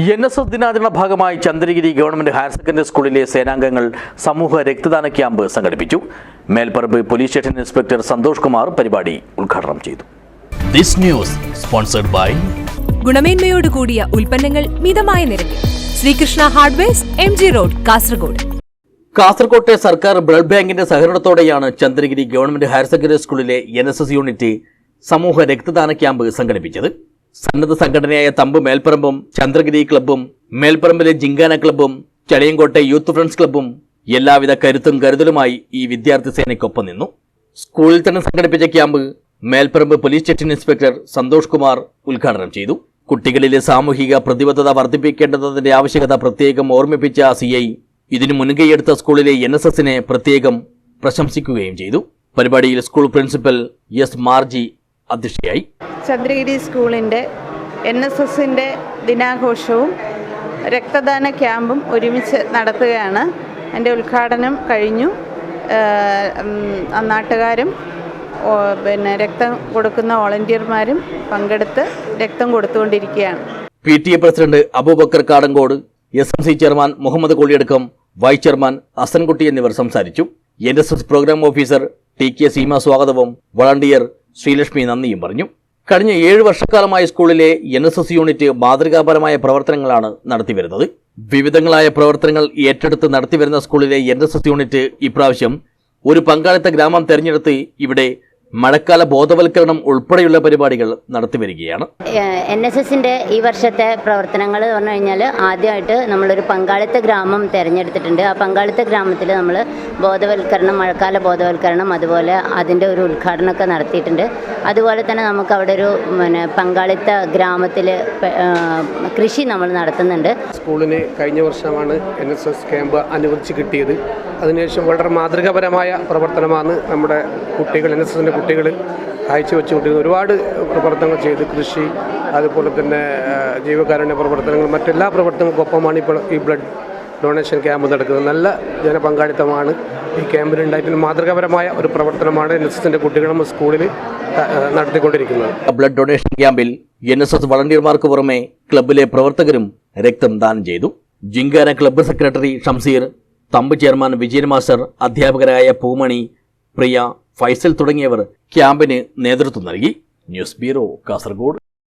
N S S ദിനാചരണ ഭാഗമായി Chandragiri government higher secondary സ്കൂളിലെ സേനാംഗങ്ങൾ സമൂഹ രക്തദാന ക്യാമ്പ് സംഘടിപ്പിച്ചു. Melparamba police station inspector Santhosh Kumar പരിപാടി ഉദ്ഘാടനം ചെയ്തു. This news sponsored by ഗുണമേന്മയോട് കൂടിയ ഉൽപ്പന്നങ്ങൾ മിതമായ നിരക്കിൽ. Sreekrishna hardwares M G road Kasaragod. കാസർകോട്ടെ സർക്കാർ ബ്ലഡ് ബാങ്കിന്റെ സഹകരണത്തോടെയാണ് ചന്ദ്രഗിരി ഗവൺമെന്റ് ഹയർ സെക്കൻഡറി സ്കൂളിലെ എൻ എസ് എസ് യൂണിറ്റ് സമൂഹ രക്തദാന ക്യാമ്പ് സംഘടിപ്പിച്ചത്. സന്നദ്ധ സംഘടനയായ തമ്പ് മേൽപ്പറമ്പും ചന്ദ്രഗിരി ക്ലബ്ബും മേൽപ്പറമ്പിലെ ജിങ്കാന ക്ലബ്ബും ചളിയങ്കോട്ടെ യൂത്ത് ഫ്രണ്ട്സ് ക്ലബ്ബും എല്ലാവിധ കരുത്തും കരുതലുമായി ഈ വിദ്യാർത്ഥി സേനയ്ക്കൊപ്പം നിന്നു. സ്കൂളിൽ തന്നെ സംഘടിപ്പിച്ച camp Melparamba police station inspector Santhosh Kumar ഉദ്ഘാടനം ചെയ്തു. കുട്ടികളിലെ സാമൂഹിക പ്രതിബദ്ധത വർദ്ധിപ്പിക്കേണ്ടതിന്റെ ആവശ്യകത പ്രത്യേകം ഓർമ്മിപ്പിച്ച സി ഐ ഇതിനു മുൻകൈയെടുത്ത സ്കൂളിലെ എൻ എസ് എസിനെ പ്രത്യേകം പ്രശംസിക്കുകയും ചെയ്തു. പരിപാടിയിൽ സ്കൂൾ പ്രിൻസിപ്പൽ എസ് മാർജി അധ്യക്ഷയായി ചന്ദ്രഗിരി സ്കൂളിന്റെ എൻ എസ് എസിന്റെ ദിനാഘോഷവും രക്തദാന ക്യാമ്പും ഒരുമിച്ച് നടത്തുകയാണ്. എന്റെ ഉദ്ഘാടനം കഴിഞ്ഞു. നാട്ടുകാരും പിന്നെ രക്തം കൊടുക്കുന്ന വോളണ്ടിയർമാരും പങ്കെടുത്ത് രക്തം കൊടുത്തുകൊണ്ടിരിക്കുകയാണ്. P T A president Aboobacker Kadankode S M C chairman Muhammad കോളിയടക്കം vice chairman Asankutty എന്നിവർ സംസാരിച്ചു. N S S programme officer T K Seema സ്വാഗതവും വളണ്ടിയർ ശ്രീലക്ഷ്മി നന്ദിയും പറഞ്ഞു. കഴിഞ്ഞ ഏഴ് വർഷക്കാലമായി സ്കൂളിലെ എൻ എസ് എസ് യൂണിറ്റ് മാതൃകാപരമായ പ്രവർത്തനങ്ങളാണ് നടത്തിവരുന്നത്. വിവിധങ്ങളായ പ്രവർത്തനങ്ങൾ ഏറ്റെടുത്ത് നടത്തിവരുന്ന സ്കൂളിലെ എൻ എസ് എസ് യൂണിറ്റ് ഇപ്രാവശ്യം ഒരു പങ്കാളിത്ത ഗ്രാമം തെരഞ്ഞെടുത്ത് ഇവിടെ മഴക്കാല ബോധവൽക്കരണം ഉൾപ്പെടെയുള്ള പരിപാടികൾ നടത്തി വരികയാണ്. എൻ എസ് എസിന്റെ ഈ വർഷത്തെ പ്രവർത്തനങ്ങൾ എന്ന് പറഞ്ഞു കഴിഞ്ഞാൽ ആദ്യമായിട്ട് നമ്മളൊരു പങ്കാളിത്ത ഗ്രാമം തിരഞ്ഞെടുത്തിട്ടുണ്ട്. ആ പങ്കാളിത്ത ഗ്രാമത്തിൽ നമ്മൾ ബോധവൽക്കരണം മഴക്കാല ബോധവൽക്കരണം അതുപോലെ അതിന്റെ ഒരു ഉദ്ഘാടനമൊക്കെ നടത്തിയിട്ടുണ്ട്. അതുപോലെ തന്നെ നമുക്ക് അവിടെ ഒരു പിന്നെ പങ്കാളിത്ത ഗ്രാമത്തിൽ കൃഷി നമ്മൾ നടത്തുന്നുണ്ട്. സ്കൂളിന് കഴിഞ്ഞ വർഷമാണ് എൻ എസ് എസ് ക്യാമ്പ് അനുവദിച്ച് കിട്ടിയത്. അതിനുശേഷം വളരെ മാതൃകാപരമായ പ്രവർത്തനമാണ് നമ്മുടെ കുട്ടികൾ എൻ എസ് എസിന്റെ കുട്ടികൾ കാഴ്ചവെച്ചുകൊണ്ടിരുന്നത് ഒരുപാട് പ്രവർത്തനങ്ങൾ ചെയ്ത് കൃഷി അതുപോലെ തന്നെ ജീവകാരുണ്യ പ്രവർത്തനങ്ങൾ മറ്റെല്ലാ പ്രവർത്തനങ്ങൾക്കൊപ്പമാണ് ഇപ്പോൾ ഈ ബ്ലഡ് ഡൊണേഷൻ ക്യാമ്പ് നടക്കുന്നത്. നല്ല ജനപങ്കാളിത്തമാണ് ഈ ക്യാമ്പിലുണ്ടായിട്ടുള്ള മാതൃകാപരമായ ഒരു പ്രവർത്തനമാണ് എൻ എസ് എസിന്റെ കുട്ടികളും സ്കൂളിൽ നടത്തിക്കൊണ്ടിരിക്കുന്നത്. ബ്ലഡ് ഡൊണേഷൻ ക്യാമ്പിൽ എൻ എസ് എസ് വളണ്ടിയർമാർക്ക് പുറമെ ക്ലബിലെ പ്രവർത്തകരും രക്തം ദാനം ചെയ്തു. Jinkana club secretary Shamseer thumb chairman Vijayan master അധ്യാപകരായ പൂമണി പ്രിയ ഫൈസൽ തുടങ്ങിയവർ ക്യാമ്പിന് നേതൃത്വം നൽകി. News bureau Kasaragod.